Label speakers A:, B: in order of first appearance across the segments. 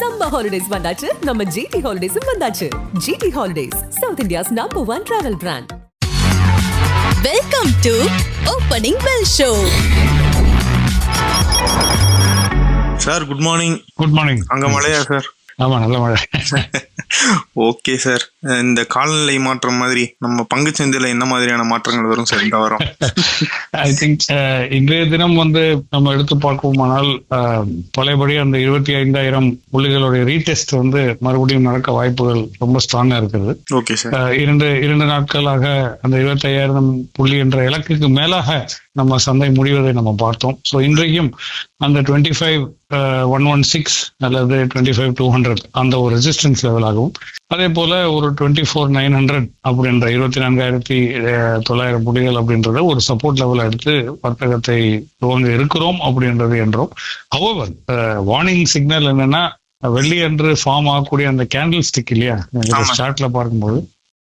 A: Summer holidays வந்தாச்சு. நம்ம GT ஹாலிடேஸும் வந்தாச்சு. GT holidays south India's number one travel brand
B: welcome to opening bell show
C: sir good morning
D: good morning
C: அங்க மழையா sir
D: ஆமா நல்ல மழை.
C: ஓகே சார் இந்த காலநிலை மாற்றம் மாதிரி நம்ம பங்கு சந்தையில என்ன மாதிரியான மாற்றங்கள் வரும் சார் இந்த வாரம்.
D: ஐ திங்க் இன்றைய தினம் வந்து நம்ம எடுத்து பார்க்குமானால் அஹ், பழையபடி அந்த இருபத்தி ஐந்தாயிரம் புள்ளிகளுடைய ரீடெஸ்ட் வந்து மறுபடியும் நடக்க வாய்ப்புகள் ரொம்ப ஸ்ட்ராங்கா இருக்குது.
C: ஓகே சார்
D: அஹ், இரண்டு இரண்டு நாட்களாக அந்த இருபத்தி ஐயாயிரம் புள்ளி என்ற இலக்குக்கு மேலாக நம்ம சந்தை முடிவதை நம்ம பார்த்தோம். ஸோ இன்றைக்கும் அந்த twenty five one one six அல்லது டுவெண்ட்டி ஃபைவ் டூ ஹண்ட்ரட் அந்த ஒரு ரெசிஸ்டன்ஸ் லெவலாகவும் அதே போல ஒரு டுவெண்ட்டி ஃபோர் நைன் ஹண்ட்ரட் அப்படின்ற இருபத்தி நான்காயிரத்தி தொள்ளாயிரம் புள்ளிகள் அப்படின்றத ஒரு சப்போர்ட் லெவல் எடுத்து வர்த்தகத்தை துவங்க இருக்கிறோம் அப்படின்றது என்றோம். ஹவவர் வார்னிங் சிக்னல் என்னன்னா வெள்ளி அன்று ஃபார்ம் ஆகக்கூடிய அந்த கேண்டில் ஸ்டிக் இல்லையா?
C: ஆமா.
D: சார்ட்ல பார்க்கும்போது.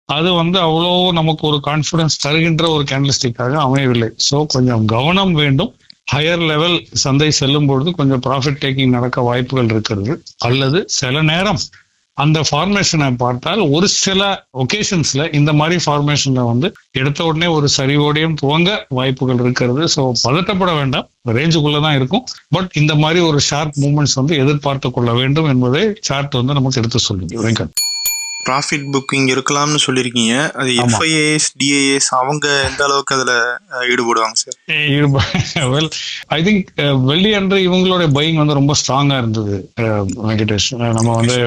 D: அது வந்து அவ்வளோ நமக்கு ஒரு கான்ஃபிடன்ஸ் தருகின்ற ஒரு கேண்டில் ஸ்டிக்காக அமையவில்லை. ஸோ கொஞ்சம் கவனம் வேண்டும். ஹையர் லெவல் சந்தை செல்லும் பொழுது கொஞ்சம் ப்ராஃபிட் டேக்கிங் நடக்க வாய்ப்புகள் இருக்கிறது. அல்லது சில நேரம் அந்த ஃபார்மேஷனை பார்த்தால் ஒரு சில ஒகேஷன்ஸ்ல இந்த மாதிரி ஃபார்மேஷன்ல வந்து எடுத்த உடனே ஒரு சரிவோடையும் துவங்க வாய்ப்புகள் இருக்கிறது. ஸோ பதட்டப்பட வேண்டாம். ரேஞ்சுக்குள்ள தான் இருக்கும். பட் இந்த மாதிரி ஒரு ஷார்ப் மூமெண்ட்ஸ் வந்து எதிர்பார்த்து கொள்ள வேண்டும் என்பதை சார்ட் வந்து நமக்கு எடுத்து சொல்லுங்க வெங்கட்.
C: ப்ராஃபிட் புக்கிங் இருக்கலாம்னு சொல்லியிருக்கீங்க அது. எஃப்ஐஏஎஸ் டிஏஎஸ் அவங்க எந்த அளவுக்கு அதுல ஈடுபடுவாங்க சார்
D: வெல் ஐ திங்க் வெள்ளி அன்று இவங்களுடைய பையிங் வந்து ரொம்ப ஸ்ட்ராங்கா இருந்தது வெங்கடேஷ். நம்ம வந்து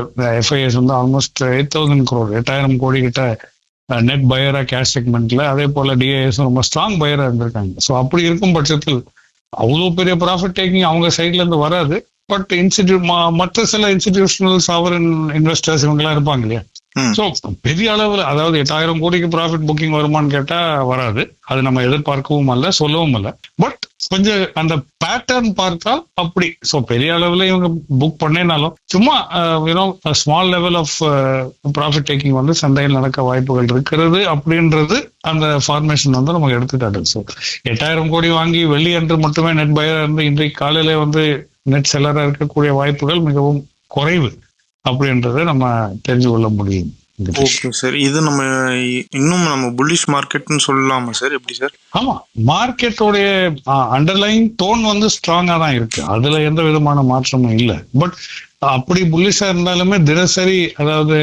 D: எஃப்ஐஎஸ் வந்து ஆல்மோஸ்ட் எயிட் தௌசண்ட் crore எட்டாயிரம் கோடி கிட்ட நெட் பயரா கேஷ் செக்மெண்ட்ல அதே போல டிஏஎஸ் ரொம்ப ஸ்ட்ராங் பயரா இருந்திருக்காங்க. ஸோ அப்படி இருக்கும் பட்சத்தில் அவ்வளோ பெரிய ப்ராஃபிட் டேக்கிங் அவங்க சைட்ல இருந்து வராது. பட் இன்ஸ்டிடியூட் மற்ற சில இன்ஸ்டிடியூஷனல் சாவரன் இன்வெஸ்டர்ஸ் இவங்கெல்லாம் இருப்பாங்க இல்லையா. ஸோ பெரிய அளவில் அதாவது எட்டாயிரம் கோடிக்கு ப்ராஃபிட் புக்கிங் வருமான்னு கேட்டா வராது. அது நம்ம எதிர்பார்க்கவும் அல்ல சொல்லவும் அல்ல. பட் கொஞ்சம் அந்த பேட்டர்ன் பார்த்தா அப்படி. ஸோ பெரிய அளவில் இவங்க புக் பண்ணேனாலும் சும்மா you know small level of profit taking வந்து சந்தையில் நடக்க வாய்ப்புகள் இருக்கிறது அப்படின்றது அந்த ஃபார்மேஷன் வந்து நமக்கு எடுத்துக்காட்டு ஸோ எட்டாயிரம் கோடி வாங்கி வெள்ளி அன்று மட்டுமே நெட் பயர் இருந்து இன்றைக்கு காலையில வந்து நெட் செல்லராக இருக்கக்கூடிய வாய்ப்புகள் மிகவும் குறைவு. அப்படின்றத நம்ம தெரிஞ்சு கொள்ள முடியும்.
C: ஓகே சார் இது நம்ம இன்னும் நம்ம புல்லிஷ் மார்க்கெட்னு சொல்லலாமா சார் எப்படி சார்
D: ஆமா. மார்க்கெட்டோடைய அண்டர்லைன் டோன் வந்து ஸ்ட்ராங்கா தான் இருக்கு. அதுல எந்த விதமான மாற்றமும் இல்லை. பட் அப்படி புல்லிஷா இருந்தாலுமே தினசரி அதாவது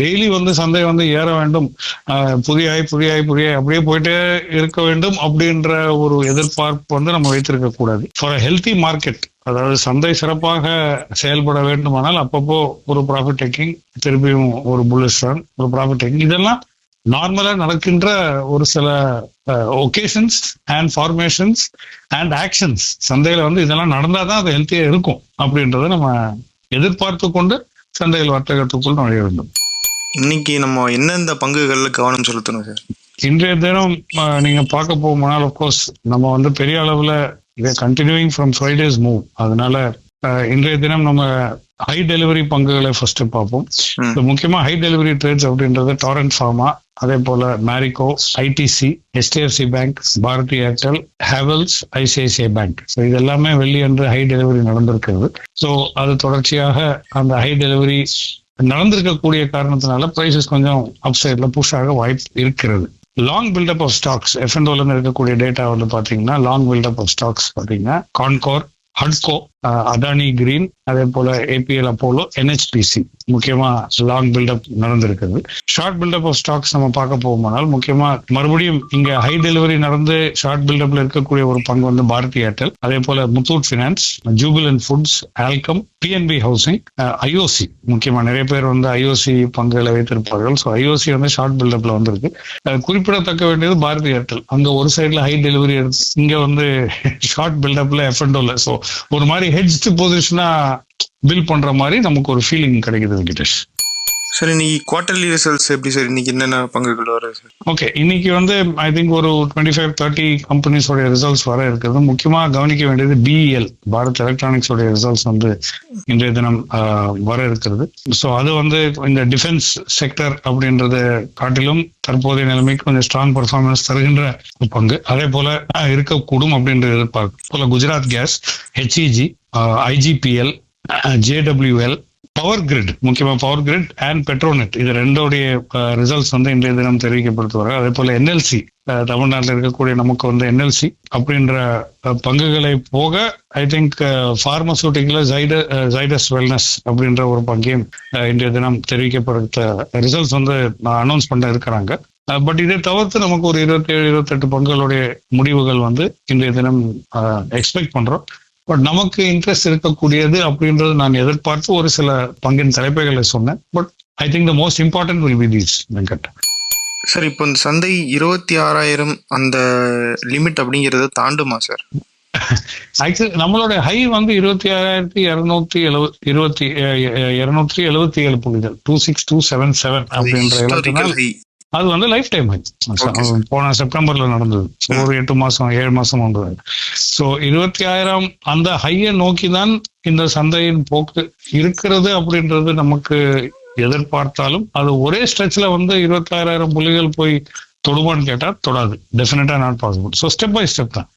D: டெய்லி வந்து சந்தை வந்து ஏற வேண்டும். ஆஹ் புதிய ஹை புதிய ஹை புதிய high அப்படியே போயிட்டே இருக்க வேண்டும் அப்படின்ற ஒரு எதிர்பார்ப்பு வந்து நம்ம வைத்திருக்க கூடாது. ஃபார் ஹெல்த்தி மார்க்கெட் அதாவது சந்தை சிறப்பாக செயல்பட வேண்டுமானால் அப்பப்போ ஒரு ப்ராஃபிட் டேக்கிங் திருப்பியும் ஒரு புல்லிஷ் ரன் ஒரு ப்ராஃபிட் டேக்கிங் இதெல்லாம் நார்மலா நடக்கின்ற ஒரு சில occasions and formations and actions சந்தையில வந்து இதெல்லாம் நடந்தாதான் அது ஹெல்த்தியா இருக்கும் அப்படின்றத நம்ம எதிர்பார்த்து கொண்டு சந்தையில் வர்த்தகத்துக்குள் நுழைய வேண்டும்.
C: இன்னைக்கு நம்ம எந்தெந்த பங்குகள்ல கவனம் செலுத்தணும் சார்?
D: இன்றைய தினம் அஹ், நீங்க பார்க்க போகுமானால் கோர்ஸ் நம்ம வந்து பெரிய அளவுல இதை கண்டினியூயிங் ஃப்ரம் ஃப்ரைடேஸ் மூவ் அதனால இன்றைய தினம் நம்ம ஹை டெலிவரி பங்குகளை ஃபர்ஸ்ட் பார்ப்போம். முக்கியமா ஹை டெலிவரி ட்ரேட்ஸ் அப்படின்றது டாரண்ட் ஃபார்மா அதே போல Marico ITC HDFC bank Bharti Airtel Havells ICICI bank so இது எல்லாமே வெள்ளி அன்று ஹை டெலிவரி நடந்திருக்கிறது. ஸோ அது தொடர்ச்சியாக அந்த ஹை டெலிவரி நடந்திருக்கக்கூடிய காரணத்தினால பிரைசஸ் கொஞ்சம் அப்சைட்ல புஷ் ஆக வாய்ப்பு இருக்கிறது. லாங் பில்டப் ஆஃப் ஸ்டாக்ஸ் எஃப்என்டோல இருந்து இருக்கக்கூடிய டேட்டா வந்து பாத்தீங்கன்னா லாங் பில்டப் ஆஃப் ஸ்டாக்ஸ் பாத்தீங்கன்னா கான்கோர் ஹட்கோ அதானி கிரீன் அதே போல ஏபிஎல் அப்போலோ என்ஹெச்பிசி முக்கியமா லாங் பில்டப் நடந்திருக்குது. ஷார்ட் பில்டப் ஆஃப் ஸ்டாக்ஸ் நம்ம பார்க்க போகுமானால் முக்கியமா மறுபடியும் இங்க ஹை டெலிவரி நடந்து ஷார்ட் பில்டப்ல இருக்கக்கூடிய ஒரு பங்கு வந்து பாரதி ஏர்டெல். அதே போல Muthoot finance Jubilant foods Alkem PNB housing IOC முக்கியமா நிறைய பேர் வந்து ஐஓசி பங்குகளை வைத்திருப்பார்கள். ஸோ ஐஓசி வந்து ஷார்ட் பில்டப்ல வந்திருக்கு. குறிப்பிடத்தக்க வேண்டியது பாரதி ஏர்டெல் அங்க ஒரு சைடுல ஹை டெலிவரி இங்க வந்து ஷார்ட் பில்டப்ல எஃப்என்டோல ஸோ ஒரு மாதிரி ஹெட்ஜ் பொசிஷனா பில் பண்ற மாதிரி நமக்கு ஒரு ஃபீலிங் கிடைக்குது வெங்கடேஷ்
C: சார் இன்னைக்கு குவார்டர்லி ரிசல்ட்ஸ் எப்படி சார் இன்னைக்கு என்னென்ன பங்குகள் வருது சார்
D: ஓகே இன்னைக்கு வந்து ஐ திங்க் ஒரு டுவெண்ட்டி ஃபைவ் தேர்ட்டி கம்பெனிஸோட ரிசல்ட்ஸ் வர இருக்குது முக்கியமா கவனிக்க வேண்டியது பிஇஎல் பாரத் எலக்ட்ரானிக்ஸோட ரிசல்ட்ஸ் வந்து இன்றைய தினம் வர இருக்கிறது. ஸோ அது வந்து இந்த டிஃபென்ஸ் செக்டர் அப்படின்றத காட்டிலும் தற்போதைய நிலைமைக்கு கொஞ்சம் ஸ்ட்ராங் பர்ஃபார்மன்ஸ் தருகின்ற ஒரு பங்கு. அதே போல இருக்கக்கூடும் அப்படின்ற எதிர்பார்ப்பு. போல Gujarat gas HEG IGPL JWL power grid முக்கியமா பவர் கிரிட் அண்ட் பெட்ரோநெட் இது ரெண்டோடைய ரிசல்ட்ஸ் வந்து இன்றைய தினம் தெரிவிக்கப்படுத்து வர அதே போல என்எல்சி தமிழ்நாட்டில் இருக்கக்கூடிய நமக்கு வந்து என்எல்சி அப்படின்ற பங்குகளை போக ஐ திங்க் பார்மசூட்டிக்கல ஜைட ஜைடஸ் வெல்னஸ் அப்படின்ற ஒரு பங்கையும் இன்றைய தினம் தெரிவிக்கப்படுத்த ரிசல்ட்ஸ் வந்து அனௌன்ஸ் பண்ண இருக்கிறாங்க. பட் இதை தவிர்த்து நமக்கு ஒரு இருபத்தேழு இருபத்தெட்டு பங்குகளுடைய முடிவுகள் வந்து இன்றைய தினம் எக்ஸ்பெக்ட் பண்றோம். பட் நமக்கு இன்ட்ரெஸ்ட் இருக்கக்கூடியது அப்படின்றது நான் எதிர்பார்த்து ஒரு சில பங்கின் தலைப்புகளை சொன்னேன். But I think the most important will be these Venkat
C: sir இப்போ இந்த சந்தை இருபத்தி ஆறாயிரம் அந்த லிமிட் அப்படிங்கறத தாண்டுமா சார்
D: ஆக்சுவலி நம்மளோட ஹை வந்து இருபத்தி ஆறாயிரத்தி இருநூத்தி எழுப இருபத்தி இருநூத்தி எழுபத்தி ஏழு புள்ளிகள் two six two seven seven அப்படின்ற அது வந்து லைஃப் டைம். போன செப்டம்பர்ல நடந்தது. ஒரு எட்டு மாசம் ஏழு மாசம் வந்தது ஸோ இருபத்தி ஆயிரம் அந்த ஹையை நோக்கி தான் இந்த சந்தையின் போக்கு இருக்கிறது அப்படின்றது நமக்கு எதிர்பார்த்தாலும் அது ஒரே ஸ்ட்ரெச்ல வந்து இருபத்தி ஆறாயிரம் புள்ளிகள் போய் தொடுமான்னு கேட்டா தொடாது. டெஃபினட்டாக not possible so step by step தான்.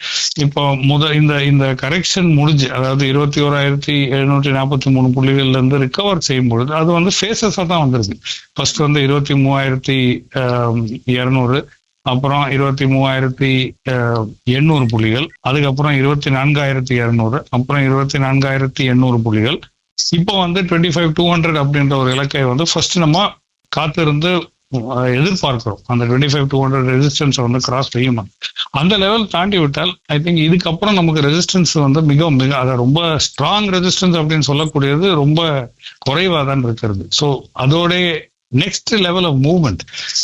D: இப்போ முத இந்த இந்த கரெக்ஷன் முடிஞ்சு அதாவது இருபத்தி ஓராயிரத்தி எழுநூற்றி நாற்பத்தி மூணு புள்ளிகள்ல இருந்து ரிகவர் செய்யும் பொழுது அது வந்து ஃபேஸஸாக தான் வந்திருக்கு. ஃபர்ஸ்ட் வந்து இருபத்தி மூவாயிரத்தி இரநூறு அப்புறம் இருபத்தி மூவாயிரத்தி எண்ணூறு புள்ளிகள் அதுக்கப்புறம் இருபத்தி நான்காயிரத்தி இரநூறு அப்புறம் இருபத்தி நான்காயிரத்தி எண்ணூறு புள்ளிகள். இப்போ வந்து டுவெண்ட்டி ஃபைவ் டூ ஹண்ட்ரட் அப்படின்ற ஒரு இலக்கை வந்து ஃபர்ஸ்ட் நம்ம காத்திருந்து எதிர்பார்க்கிறோம். அந்த twenty five two hundred resistance வந்து கிராஸ் செய்யுமா அந்த லெவல் தாண்டி விட்டால் ஐ திங்க் இதுக்கப்புறம் நமக்கு ரெசிஸ்டன்ஸ் வந்து மிக மிக அதை ரொம்ப ஸ்ட்ராங் ரெசிஸ்டன்ஸ் அப்படின்னு சொல்லக்கூடியது ரொம்ப குறைவாக தான் இருக்கிறது. ஸோ அதோடைய நெக்ஸ்ட் லெவல் ஆஃப் மூவ்மெண்ட்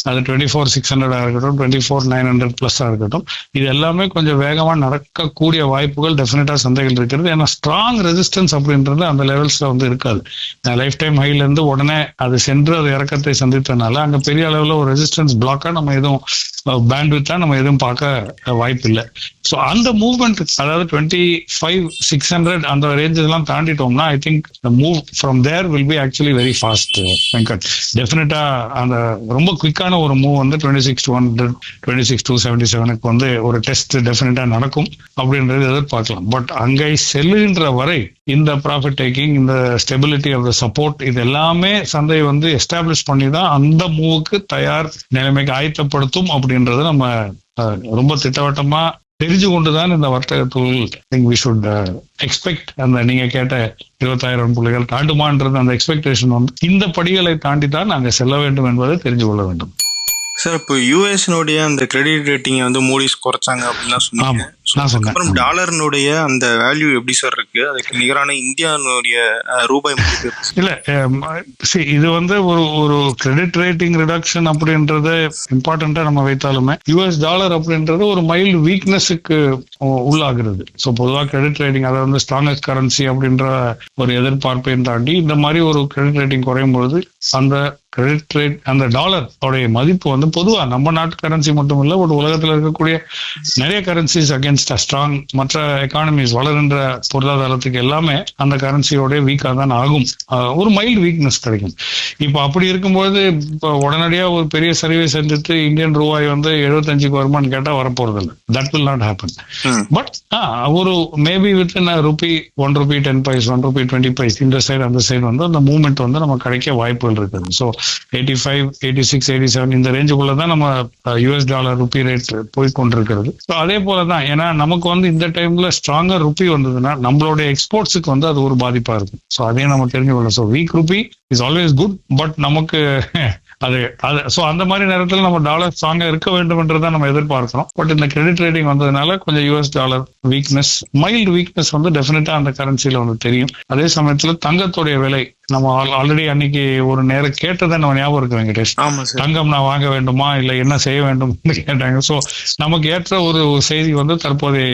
D: அது டுவெண்ட்டி ஃபோர் சிக்ஸ் ஹண்ட்ரடாக இருக்கட்டும் டுவெண்ட்டி ஃபோர் நைன் ஹண்ட்ரட் ப்ளஸ்ஸாக இருக்கட்டும். இது எல்லாமே கொஞ்சம் வேகமா நடக்கக்கூடிய வாய்ப்புகள் டெஃபினட்டா சந்தைகள் இருக்கிறது. ஏன்னா ஸ்ட்ராங் ரெசிஸ்டன்ஸ் அப்படின்றது அந்த லெவல்ஸ்ல வந்து இருக்காது. லைஃப் டைம் ஹைல இருந்து உடனே அது சென்று அது இறக்கத்தை சந்தித்தனால அங்க பெரிய அளவில் ஒரு ரெசிஸ்டன்ஸ் பிளாக்காக நம்ம எதுவும் பேண்ட் நம்ம எதுவும் பார்க்க வாய்ப்பு இல்லை ஸோ அந்த மூவ்மெண்ட் அதாவது டுவெண்ட்டி ஃபைவ் சிக்ஸ் ஹண்ட்ரட் அந்த ரேஞ்ச் எல்லாம் தாண்டிட்டோம்னா I think move from there will be actually very fast Venkat டெஃபினட்டா அந்த ரொம்ப குயிக்கான ஒரு மூவ் வந்து twenty six two hundred twenty six two seventy செவனுக்கு வந்து ஒரு டெஸ்ட் டெஃபினட்டா நடக்கும் அப்படின்றது எதிர்பார்க்கலாம். பட் அங்கே செல்லுகின்ற வரை இந்த ப்ராஃபிட் டேக்கிங் இந்த ஸ்டெபிலிட்டி ஆஃப் த சப்போர்ட் இது எல்லாமே சந்தை வந்து எஸ்டாப்ளிஷ் பண்ணி தான் அந்த மூவுக்கு தயார் நிலைமைக்கு ஆயத்தப்படுத்தும் அப்படின்றது நம்ம ரொம்ப திட்டவட்டமா தெரிஞ்சு கொண்டுதான் இந்த வர்த்தகத்துள் திங்க் வி ஷுட் எக்ஸ்பெக்ட் அந்த நீங்க கேட்ட இருபத்தாயிரம் புள்ளிகள் தாண்டுமான்றது அந்த எக்ஸ்பெக்டேஷன் வந்து இந்த படிகளை தாண்டி தான் நாங்கள் செல்ல வேண்டும் என்பதை தெரிஞ்சு கொள்ள வேண்டும்.
C: சார் இப்போ யூஎஸ்னுடைய அந்த கிரெடிட் ரேட்டிங்கை வந்து மூடிஸ் குறைச்சாங்க அப்படின்லாம் சொன்னாங்க. அப்புறம் டாலர்னுடைய அந்த வேல்யூ எப்படி சார் இருக்கு? அதுக்கு நிகரான இந்தியானுடைய ரூபாய்?
D: இல்ல see இது வந்து ஒரு ஒரு கிரெடிட் ரேட்டிங் ரிடக்ஷன் அப்படின்றது இம்பார்ட்டண்டா நம்ம வைத்தாலுமே யூஎஸ் டாலர் அப்படின்றது ஒரு மைல்டு வீக்னஸுக்கு உள்ளாகிறது. ஸோ பொதுவாக கிரெடிட் ரேட்டிங் அதாவது வந்து ஸ்ட்ராங்கஸ்ட் கரன்சி அப்படின்ற ஒரு எதிர்பார்ப்பையும் தாண்டி இந்த மாதிரி ஒரு கிரெடிட் ரேட்டிங் குறையும் பொழுது அந்த கிரெடிட் ரேட் அந்த டாலர் உடைய மதிப்பு வந்து பொதுவா நம்ம நாட்டு கரன்சி மட்டும் இல்ல ஒரு உலகத்துல இருக்கக்கூடிய நிறைய கரன்சிஸ் அகேன்ஸ்ட் ஸ்ட்ராங் மற்ற எக்கானமிஸ் வளர்கின்ற பொருளாதாரத்துக்கு எல்லாமே அந்த கரன்சியோட வீக்கா தான் ஆகும். ஒரு மைல்டு வீக்னஸ் கிடைக்கும். இப்போ அப்படி இருக்கும்போது இப்போ உடனடியா ஒரு பெரிய சர்வே செஞ்சுட்டு இந்தியன் ரூபாய் வந்து எழுபத்தஞ்சுக்கு வருமானு கேட்டா வரப்போறது இல்லை that will not happen. But ஒரு maybe with rupee one rupee ten paise one rupee twenty paise இந்த சைடு அந்த சைடு வந்து அந்த மூவ்மெண்ட் வந்து நம்ம கிடைக்க வாய்ப்புகள் இருக்குது. So eighty five eighty six eighty seven இந்த ரேஞ்சுக்குள்ள தான் நம்ம யூஎஸ் டாலர் ருபி ரேட் போய் கொண்டிருக்கிறது. ஸோ அதே போல தான் ஏன்னா நமக்கு வந்து இந்த டைம்ல ஸ்ட்ராங்கா ருபி வந்ததுன்னா நம்மளுடைய எக்ஸ்போர்ட்ஸுக்கு வந்து அது ஒரு பாதிப்பா இருக்கும். ஸோ அதையும் நம்ம தெரிஞ்சுக்கலாம் so weak rupee is always good but நமக்கு அது அது ஸோ அந்த மாதிரி நேரத்தில் நம்ம டாலர் ஸ்ட்ராங்காக இருக்க வேண்டும்ன்றதை நம்ம எதிர்பார்க்கிறோம். பட் இந்த கிரெடிட் ரேட்டிங் வந்ததுனால கொஞ்சம் US dollar weakness mild weakness வந்து டெஃபினட்டா அந்த கரன்சில வந்து தெரியும். அதே சமயத்துல தங்கத்துடைய விலை நம்ம ஆல்ரெடி அன்னைக்கு ஒரு நேரம் கேட்டதை நம்ம ஞாபகம் இருக்கு வெங்கடேஷ். தங்கம் நான் வாங்க வேண்டுமா? இல்ல என்ன செய்ய வேண்டும் கேட்டாங்க. சோ நமக்கு ஏற்ற ஒரு செய்தி வந்து தற்போதைய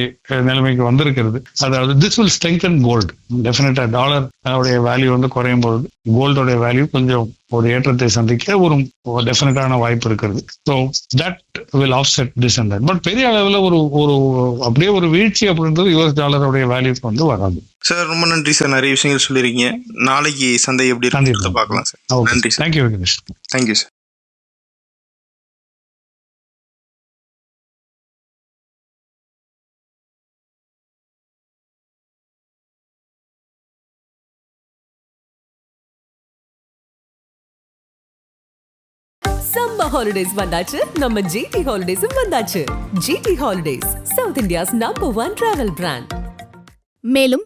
D: நிலைமைக்கு வந்திருக்கிறது. அதாவது திஸ் வில் ஸ்ட்ரெங்தன் கோல்டு டெஃபினட்டா டாலர் அதோடைய வேல்யூ வந்து குறையும் போது கோல்டோடைய வேல்யூ கொஞ்சம் ஒரு ஏற்றத்தை சந்திக்க ஒரு டெஃபினட்டான வாய்ப்பு இருக்கிறது. So that will offset this and but பெரிய அளவில் ஒரு ஒரு அப்படியே ஒரு வீழ்ச்சி அப்படின்றது யூஎஸ் டாலருடைய வேல்யூக்கு வந்து வராது.
C: சார் ரொம்ப நன்றி சார் நிறைய விஷயங்கள் சொல்லியிருக்கீங்க. நாளைக்கு சந்தை எப்படி இருக்குன்றத பார்க்கலாம் சார் நன்றி sir
D: thank you Venkatesh
C: thank you sir
A: சம்ம ஹாலிடேஸ் வந்தாச்சு. நம்ம ஜிடி ஹாலிடேஸும் வந்தாச்சு. GT holidays south India's number one travel brand
E: மேலும்